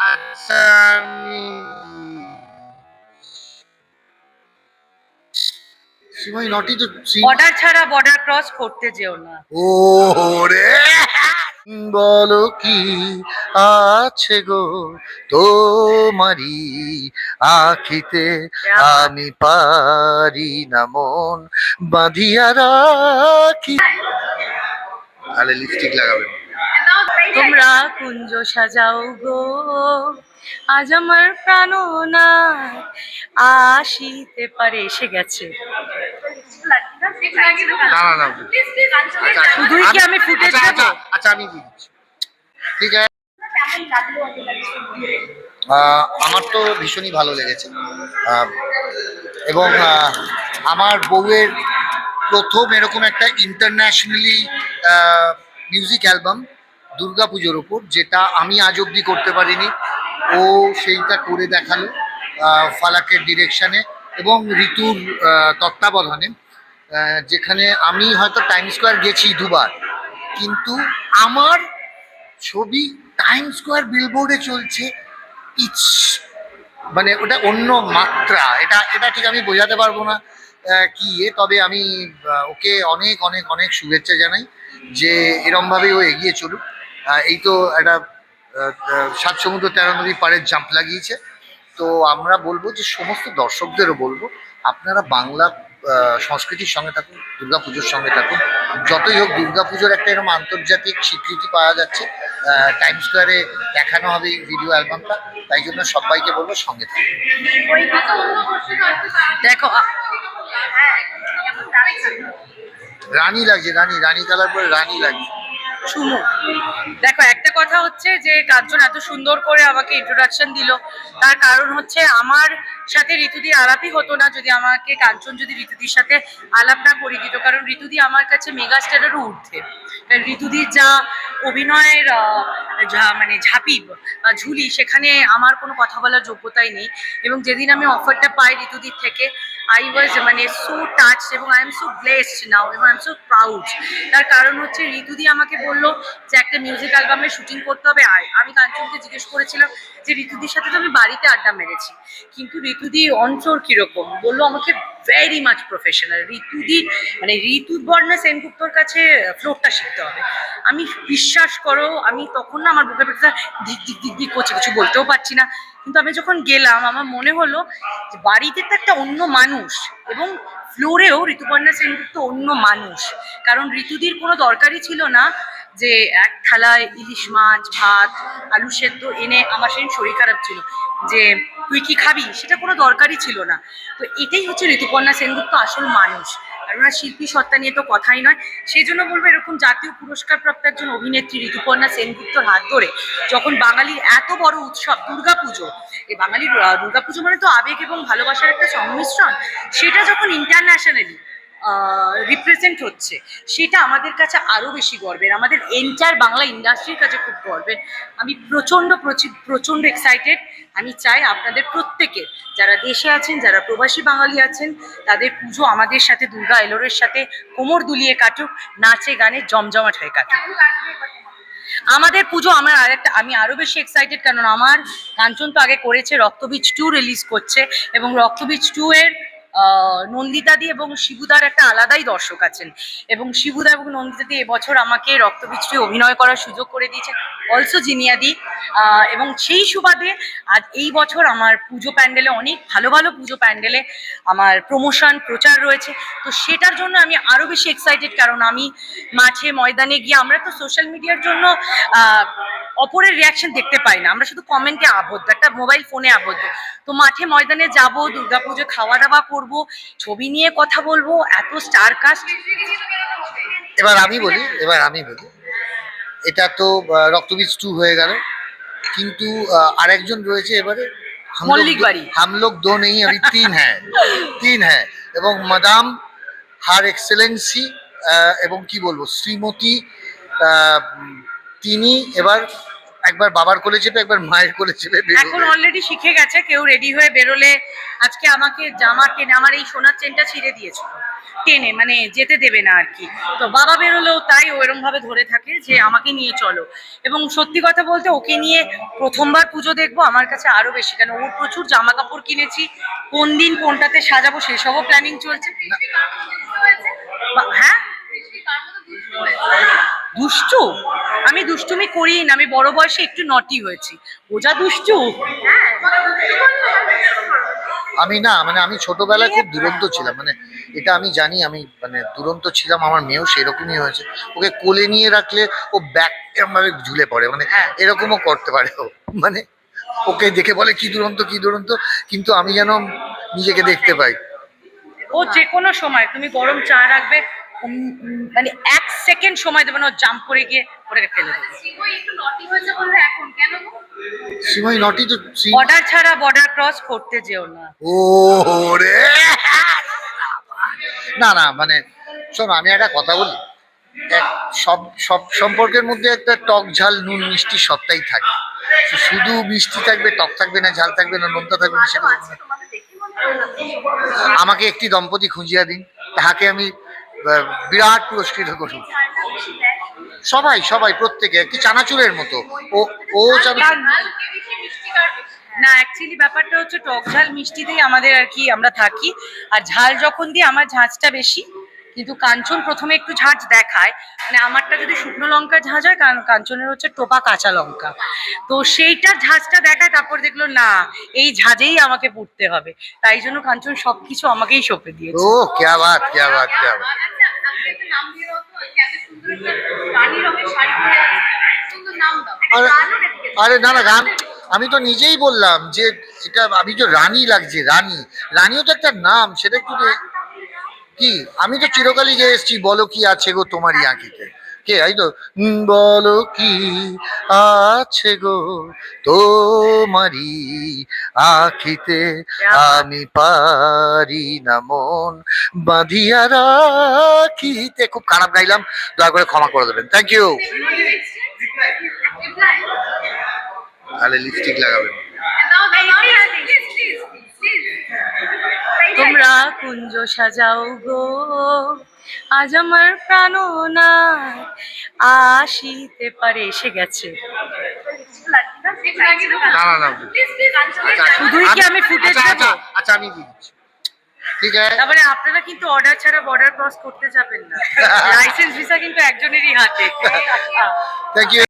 আচ্ছা সিমাই নটি তো বর্ডার ছাড়া বর্ডার ক্রস করতে যেও না। ও রে বলো কি আছে গো তোমারি আখিতে? আমি পারি না মন বাঁধিয়া রাখি। তাহলে লিপস্টিক লাগাবেন। তোমরা কুঞ্জ সাজাও গো। আজ আমার প্রাণনা আসিতে পারে এসে গেছে। না আচ্ছা, শুধুই কি আমি ফুটেজ আচ্ছা? আচ্ছা, আচ্ছা আমি ঠিক আছে। আমার তো ভীষণই ভালো লেগেছে। এবং আমার বউয়ের প্রথম এরকম একটা ইন্টারন্যাশনালি মিউজিক অ্যালবাম দুর্গাপুজোর ওপর, যেটা আমি আজ অবধি করতে পারিনি। ও সেইটা করে দেখাল ফালাকের ডিরেকশানে এবং ঋতুর তত্ত্বাবধানে যেখানে আমি হয়তো টাইম স্কোয়ার গেছি দুবার, কিন্তু আমার ছবি টাইম স্কোয়ার বিলবোর্ডে চলছে ইচ মানে ওটা অন্য মাত্রা। এটা এটা ঠিক আমি বোঝাতে পারব না কি এ, তবে আমি ওকে অনেক অনেক অনেক শুভেচ্ছা জানাই যে এরমভাবেই ও এগিয়ে চলুক। এই তো একটা সাত সমুদ্র তেরো নদী পাড়ের জাম্প লাগিয়েছে। তো আমরা বলব যে সমস্ত দর্শকদেরও বলব আপনারা বাংলা সংস্কৃতির সঙ্গে থাকুন দুর্গাপুজোর সঙ্গে থাকুন। যতই হোক দুর্গাপুজোর একটা এরকম আন্তর্জাতিক স্বীকৃতি পাওয়া যাচ্ছে টাইম স্কোয়ারে দেখানো হবে এই ভিডিও অ্যালবামটা তাই জন্য সবাইকে বলব সঙ্গে থাকুন। দেখো রানী লাগছে রানী রানী কালার পরে রানী লাগছে। সুমু। দেখো, একটা কথা হচ্ছে যে কাঞ্চন এত সুন্দর করে আমাকে ইন্ট্রোডাকশন দিল। তার কারণ হচ্ছে আমার সাথে ঋতুদি আলাপই হতো না যদি আমাকে কাঞ্চন যদি ঋতুদির সাথে আলাপ না করে দিত। কারণ ঋতুদি আমার কাছে মেগাস্টারেরও ঊর্ধ্বে। কারণ ঋতুদির যা অভিনয়ের মানে ঝাঁপি ঝুলি, সেখানে আমার কোনো কথা বলার যোগ্যতাই নেই। এবং যেদিন আমি অফারটা পাই ঋতুদির থেকে আই ওয়াজ মানে সো টাচ এবং I am so blessed now এবং আই এম সো প্রাউড তার কারণ হচ্ছে ঋতুদি আমাকে বলল যে একটা মিউজিক অ্যালবামের শুটিং করতে হবে। আর আমি কাঞ্চনকে জিজ্ঞেস করেছিলাম যে ঋতুদির সাথে তো আমি বাড়িতে আড্ডা মেরেছি। কিন্তু ঋতুদি অঞ্চল কীরকম? বলল, আমাকে ভেরি মাচ প্রফেশনাল ঋতুদি মানে ঋতুবর্ণা সেনগুপ্তর কাছে ফ্লোরটা শিখতে হবে। আমি বিশ্বাস করো, আমি তখন না আমার বুকে পেটে দিক দিক দিক দিক করছে, কিছু বলতেও পারছি না। কিন্তু আমি যখন গেলাম, আমার মনে হলো যে বাড়িতে তো একটা অন্য মানুষ এবং ফ্লোরেও ঋতুপর্ণা সেনগুপ্ত অন্য মানুষ। কারণ ঋতুদির কোনো দরকারই ছিল না। যে এক থালায় ইলিশ মাছ, ভাত, আলু সেদ্ধ এনে আমার সেদিন শরীর খারাপ ছিল। যে তুই কি খাবি? সেটা কোনো দরকারই ছিল না। তো এটাই হচ্ছে ঋতুপর্ণা সেনগুপ্ত আসল মানুষ। আর শিল্পী সত্তা নিয়ে তো কথাই নয়। সেই জন্য বলব এরকম জাতীয় পুরস্কার প্রাপ্ত একজন অভিনেত্রী ঋতুপর্ণা সেনগুপ্তর হাত ধরে যখন বাঙালির এত বড় উৎসব দুর্গাপুজো এই বাঙালির দুর্গাপুজো মানে তো আবেগ এবং ভালোবাসার একটা সংমিশ্রণ, সেটা যখন ইন্টারন্যাশনালি রিপ্রেজেন্ট হচ্ছে, সেটা আমাদের কাছে আরও বেশি গর্বের। আমাদের এন্টার বাংলা ইন্ডাস্ট্রির কাছে খুব গর্বের। আমি প্রচণ্ড প্রচি- প্রচণ্ড এক্সাইটেড আমি চাই আপনাদের প্রত্যেকে যারা দেশে আছেন, যারা প্রবাসী বাঙালি আছেন, তাদের পুজো আমাদের সাথে, দুর্গা এলোরের সাথে, কোমর দুলিয়ে কাটুক, নাচে, গানে জমজমাট হয়ে কাটুক। আমাদের পুজো আমার আরেকটা, আমি আরও বেশি এক্সাইটেড কারণ আমার কাঞ্চন তো আগে করেছে, রক্তবীজ টু রিলিজ করছে, এবং রক্তবীজ টু এর নন্দিতাদি এবং শিবুদার একটা আলাদাই দর্শক আছেন। এবং শিবুদা এবং নন্দিতাদি এবছর আমাকে রক্তবীজ টু অভিনয় করার সুযোগ করে দিয়েছেন। অলসো জিনিয়াদি। এবং সেই সুবাদে আজ এই বছর আমার পুজো প্যান্ডেলে, অনেক ভালো ভালো পুজো প্যান্ডেলে আমার প্রমোশন প্রচার রয়েছে। তো সেটার জন্য আমি আরও বেশি এক্সাইটেড কারণ আমি মাঠে ময়দানে গিয়ে আমরা তো সোশ্যাল মিডিয়ার জন্য অপরের রিয়াকশন দেখতে পাই না আমরা শুধু কমেন্টে আবদ্ধ একটা মোবাইল ফোনে আবদ্ধ তো মাঠে ময়দানে যাব দুর্গাপুজো খাওয়া দাওয়া করব ছবি নিয়ে কথা বলবো এত স্টার কাস্ট এবার আমি বলি এবার আমি বলি এটা তো আহ, রক্তবীজ টু হয়ে গেল কিন্তু আহ, আরেকজন রয়েছে এবারে हम लोग মল্লিক दो- বাড়ি। हम लोग दो नहीं अभी तीन हैं তিন হ্যাঁ এবং মাদাম হার এক্সেলেন্সি এবং কি বলবো শ্রীমতী আহ, উম, তিনি এবার একবার বাবার কোলে চেপে একবার মায়ের কোলে চেপে এখন অলরেডি শিখে গেছে কেউ রেডি হয়ে বেরোলে আজকে আমাকে জামা টেনে আমার এই সোনার চেনটা ছিঁড়ে দিয়েছিল। টেনে মানে যেতে দেবে না আর কি। তো বাবা বেরোলেও তাই ও এরম ভাবে ধরে থাকে যে আমাকে নিয়ে চলো। এবং সত্যি কথা বলতে ওকে নিয়ে প্রথমবার পুজো দেখব আমার কাছে আরও বেশি কেন ওর প্রচুর জামা কাপড় কিনেছি। কোন দিন কোনটাতে সাজাবো সেসবও প্ল্যানিং চলছে। বা- হ্যাঁ? দুষ্টু? আমি দুষ্টুমি করি না আমি বড় বয়সে একটু নটি হয়েছি। ও যা দুষ্টু? আমি না মানে আমি ছোটবেলায় খুব দুরন্ত ছিলাম মানে এটা আমি জানি আমি মানে দুরন্ত ছিলাম আমার মেয়েও সেরকমই হয়েছে। ওকে কোলে নিয়ে রাখলে ও ব্যাক ভাবে ঝুলে পড়ে মানে হ্যাঁ। এরকমও করতে পারে ও মানে ওকে দেখে বলে কি দুরন্ত কি দুরন্ত? কিন্তু আমি যেন নিজেকে দেখতে পাই। ও যে কোনো সময় তুমি গরম চা রাখবে মানে এক সেকেন্ড সময় দেবে না ও জাম্প করে গিয়ে ওটাকে ফেলে দেবে। সিমাই নটি তো বর্ডার ছাড়া বর্ডার ক্রস করতে যেও না। ও রে না না মানে শোনো আমি একটা কথা বলি। এক সব সব সম্পর্কের মধ্যে একটা টক ঝাল নুন মিষ্টি সবটাই থাকে। শুধু মিষ্টি থাকবে টক থাকবে না ঝাল থাকবে না নোনতা থাকবে না সেটা আমাকে একটি দম্পতি খুঁজিয়া দিন। তাহাকে আমি বিরাট পুরস্কৃত করব সবাই সবাই, প্রত্যেকে কি চানাচুরের মতো। ও ও না অ্যাকচুয়ালি ব্যাপারটা হচ্ছে টক ঝাল মিষ্টিতেই আমাদের আর কি আমরা থাকি। আর ঝাল যখন দিই, আমার ঝাঁচটা বেশি। কিন্তু কাঞ্চন প্রথমে একটু ঝাঁঝ দেখায়। মানে আমারটা যদি শুকনো লঙ্কা ঝাঁঝ হয় কারণ কাঞ্চনের হচ্ছে টোপা কাঁচা লঙ্কা। তো সেইটা ঝাঁঝটা দেখায় তারপর দেখল না এই ঝাঁঝেই আমাকে পুড়তে হবে। তাই জন্য কাঞ্চন সবকিছু আমাকেই সঁপে দিয়েছে। ও ক্যা বাত ক্যা বাত ক্যা বাত আরে আরে না না গান আমি তো নিজেই বললাম যে এটা আমি তো রানী লাগছে রানী। রানীও তো একটা নাম সেটা একটু কি? আমি তো চিরকালই গিয়ে এসছি বলো কি আছে গো তোমারই আঁকিতে? কে? এই তো বলো কি আছে গো তোমারই আঁকিতে? আমি পারি না মন বাঁধিয়া রাখিতে। খুব খারাপ গাইলাম দয়া করে ক্ষমা করে দেবেন। থ্যাংক ইউ তাহলে লিপস্টিক লাগাবেন। তোমরা কুঞ্জ সাজাও গো। আজ আমার প্রাণনা আসিতে পারে এসে গেছে। না না না আচ্ছা, শুধুই কি আমি footage আচ্ছা? আচ্ছা, আচ্ছা আমি দিচ্ছি। ঠিক আছে? তারপরে আপনারা কিন্তু অর্ডার ছাড়া বর্ডার ক্রস করতে যাবেন না। লাইসেন্স ভিসা কিন্তু একজনেরই হাতে। Thank you